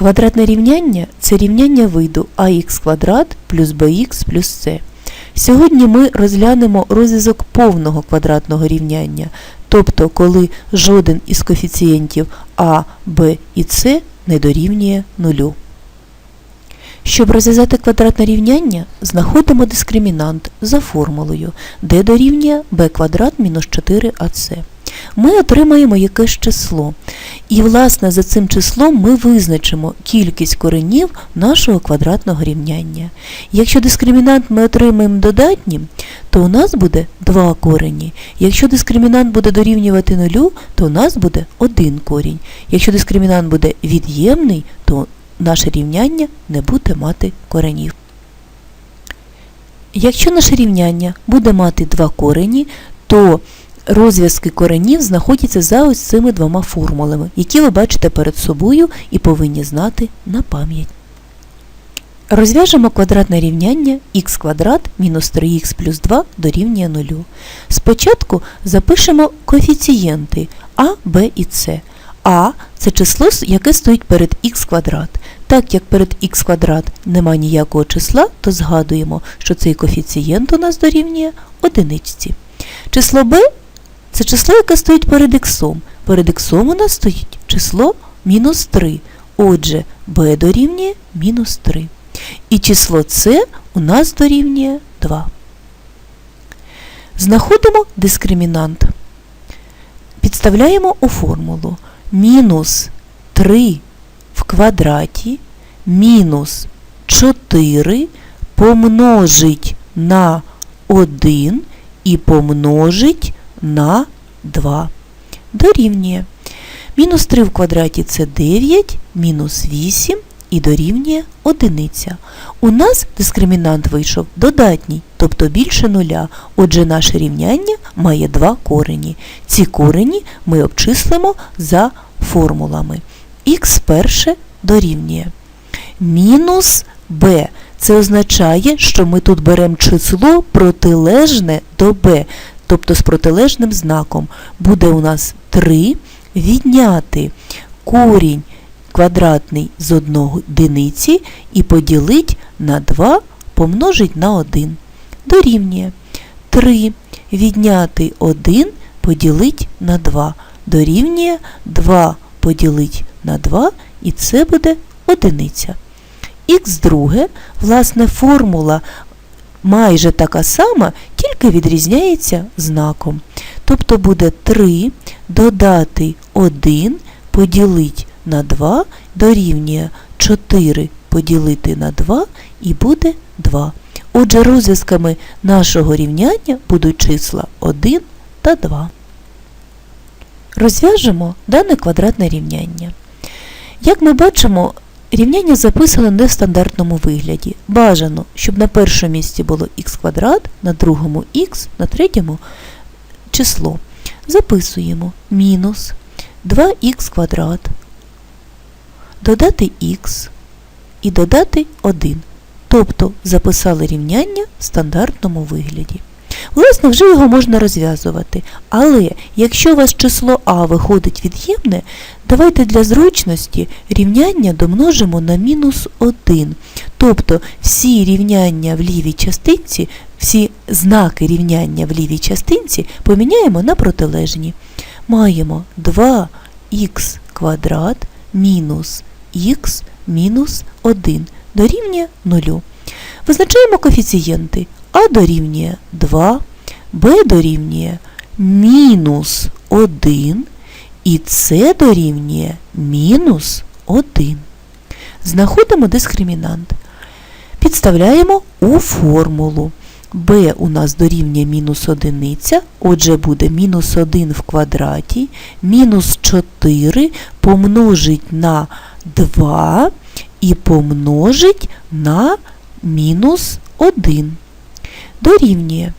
Квадратне рівняння це рівняння виду ax квадрат плюс bx плюс c. Сьогодні ми розглянемо розв'язок повного квадратного рівняння, тобто коли жоден із коефіцієнтів а, b і c не дорівнює нулю. Щоб розв'язати квадратне рівняння, знаходимо дискримінант за формулою, d дорівнює b квадрат мінус 4ac. Ми отримаємо якесь число. І, власне, за цим числом ми визначимо кількість коренів нашого квадратного рівняння. Якщо дискримінант ми отримаємо додатнім, то у нас буде два корені. Якщо дискримінант буде дорівнювати нулю, то у нас буде один корінь. Якщо дискримінант буде від'ємний, то наше рівняння не буде мати коренів. Якщо наше рівняння буде мати два корені, то розв'язки коренів знаходяться за ось цими двома формулами, які ви бачите перед собою і повинні знати на пам'ять. Розв'яжемо квадратне рівняння х квадрат мінус 3х плюс 2 дорівнює 0. Спочатку запишемо коефіцієнти а, b і c. А це число, яке стоїть перед х квадрат. Так як перед х квадрат нема ніякого числа, то згадуємо, що цей коефіцієнт у нас дорівнює одиничці. Число b це число, яке стоїть перед х. Перед х у нас стоїть число мінус 3. Отже, b дорівнює мінус 3. І число c у нас дорівнює 2. Знаходимо дискримінант. Підставляємо у формулу мінус 3 в квадраті мінус 4 помножить на 1 і помножить на 2. Дорівнює. Мінус 3 в квадраті це 9, мінус 8 і дорівнює 1. У нас дискримінант вийшов додатній, тобто більше нуля. Отже, наше рівняння має два корені. Ці корені ми обчислимо за формулами. х перше дорівнює. Мінус b. Це означає, що ми тут беремо число протилежне до b, тобто з протилежним знаком. Буде у нас 3 відняти корінь квадратний з одиниці і поділить на 2 помножить на 1. Дорівнює 3 відняти 1 поділить на 2. Дорівнює 2 поділить на 2 і це буде одиниця. Х друге, власне, формула майже така сама, тільки відрізняється знаком. Тобто буде 3 додати 1 поділити на 2 дорівнює 4 поділити на 2 і буде 2. Отже, розв'язками нашого рівняння будуть числа 1 та 2. Розв'яжемо дане квадратне рівняння. Як ми бачимо, рівняння записано не в стандартному вигляді. Бажано, щоб на першому місці було х квадрат, на другому х, на третьому число. Записуємо мінус 2х квадрат, додати х і додати 1. Тобто записали рівняння в стандартному вигляді. Власне, вже його можна розв'язувати. Але якщо у вас число А виходить від'ємне, давайте для зручності рівняння домножимо на мінус 1. Тобто всі рівняння в лівій частинці, всі знаки рівняння в лівій частинці поміняємо на протилежні. Маємо 2х квадрат мінус х мінус 1 дорівнює 0. Визначаємо коефіцієнти. А дорівнює 2, Б дорівнює мінус 1 і С дорівнює мінус 1. Знаходимо дискримінант. Підставляємо у формулу. b у нас дорівнює мінус 1, отже буде мінус 1 в квадраті, мінус 4 помножить на 2 і помножить на мінус 1 дорівнює.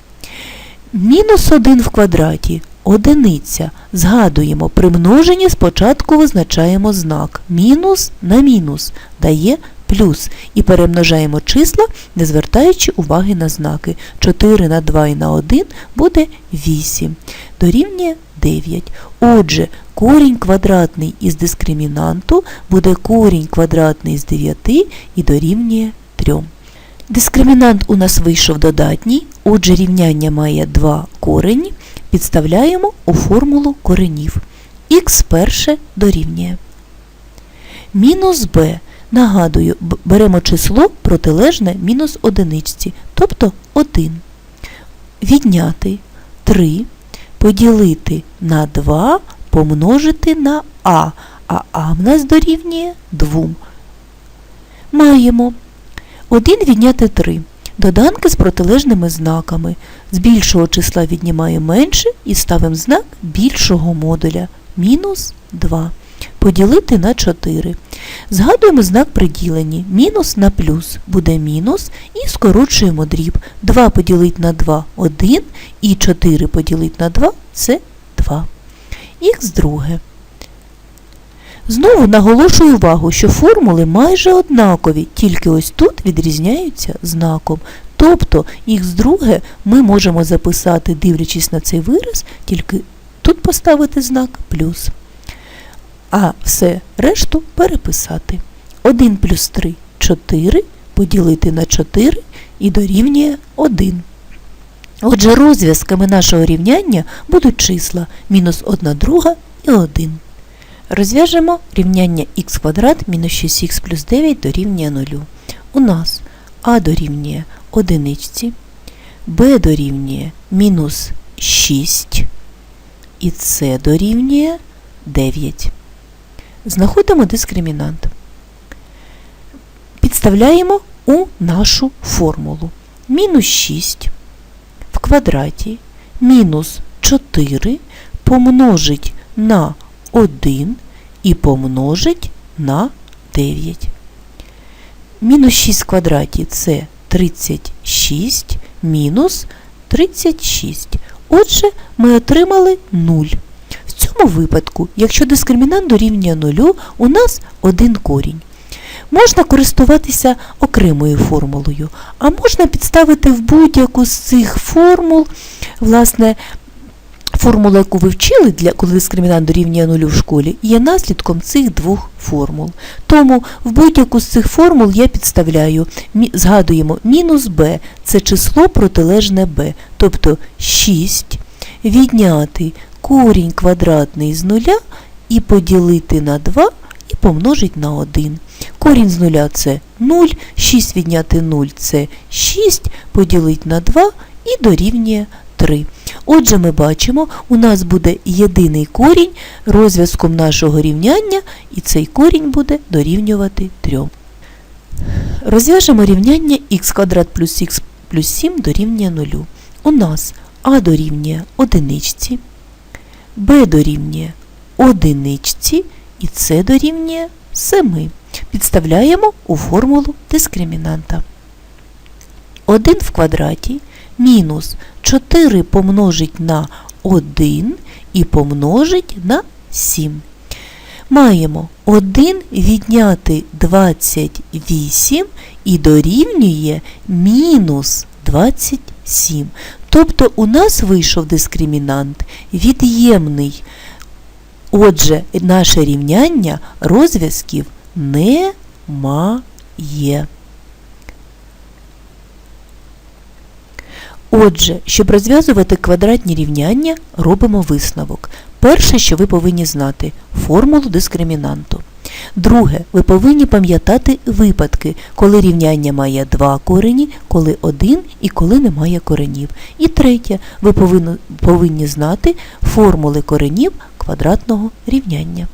Мінус 1 в квадраті одиниця. Згадуємо, при множенні спочатку визначаємо знак. Мінус на мінус дає плюс. І перемножаємо числа, не звертаючи уваги на знаки. 4 на 2 і на 1 буде 8. Дорівнює 9. Отже, корінь квадратний із дискримінанту буде корінь квадратний з 9 і дорівнює 3. Дискримінант у нас вийшов додатній, отже рівняння має два корені. Підставляємо у формулу коренів. Х перше дорівнює. Мінус b. Нагадую, беремо число протилежне мінус одиничці, тобто 1. Відняти 3, поділити на 2, помножити на а, а а в нас дорівнює 2. Маємо 1 відняти 3. Доданки з протилежними знаками. З більшого числа віднімаємо менше і ставимо знак більшого модуля мінус 2. Поділити на 4. Згадуємо знак при діленні. Мінус на плюс буде мінус і скорочуємо дріб. 2 поділити на 2 – 1 і 4 поділити на 2 – це 2. Х друге. Знову наголошую увагу, що формули майже однакові, тільки ось тут відрізняються знаком. Тобто х друге ми можемо записати, дивлячись на цей вираз, тільки тут поставити знак плюс. А все решту переписати. 1 плюс 3 – 4, поділити на 4 і дорівнює 1. Отже, розв'язками нашого рівняння будуть числа мінус 1 друга і 1. Розв'яжемо рівняння х квадрат мінус 6х плюс 9 дорівнює 0. У нас а дорівнює 1, b дорівнює мінус 6 і c дорівнює 9. Знаходимо дискримінант. Підставляємо у нашу формулу. Мінус 6 в квадраті мінус 4 помножить на 1 і помножить на 9. Мінус 6 в квадраті це 36 мінус 36. Отже, ми отримали 0. В цьому випадку, якщо дискримінант дорівнює 0, у нас один корінь. Можна користуватися окремою формулою, а можна підставити в будь-яку з цих формул, власне, Формула, яку ви вчили, для, коли дискримінант дорівнює нулю в школі, є наслідком цих двох формул. Тому в будь-яку з цих формул я підставляю, згадуємо, мінус b – це число протилежне b, тобто 6 відняти корінь квадратний з нуля і поділити на 2 і помножити на 1. Корінь з нуля – це 0, 6 відняти 0 – це 6, поділити на 2 і дорівнює 3. Отже, ми бачимо, у нас буде єдиний корінь розв'язком нашого рівняння, і цей корінь буде дорівнювати 3. Розв'яжемо рівняння х квадрат плюс х плюс 7 дорівнює 0. У нас а дорівнює одиничці, b дорівнює одиничці і c дорівнює 7. Підставляємо у формулу дискримінанта. 1 в квадраті мінус 4 помножить на 1 і помножить на 7. Маємо 1 відняти 28 і дорівнює мінус 27. Тобто у нас вийшов дискримінант від'ємний. Отже, наше рівняння розв'язків не Отже, щоб розв'язувати квадратні рівняння, робимо висновок. Перше, що ви повинні знати формулу дискримінанту. Друге, ви повинні пам'ятати випадки, коли рівняння має два корені, коли один і коли немає коренів. І третє, ви повинні, знати формули коренів квадратного рівняння.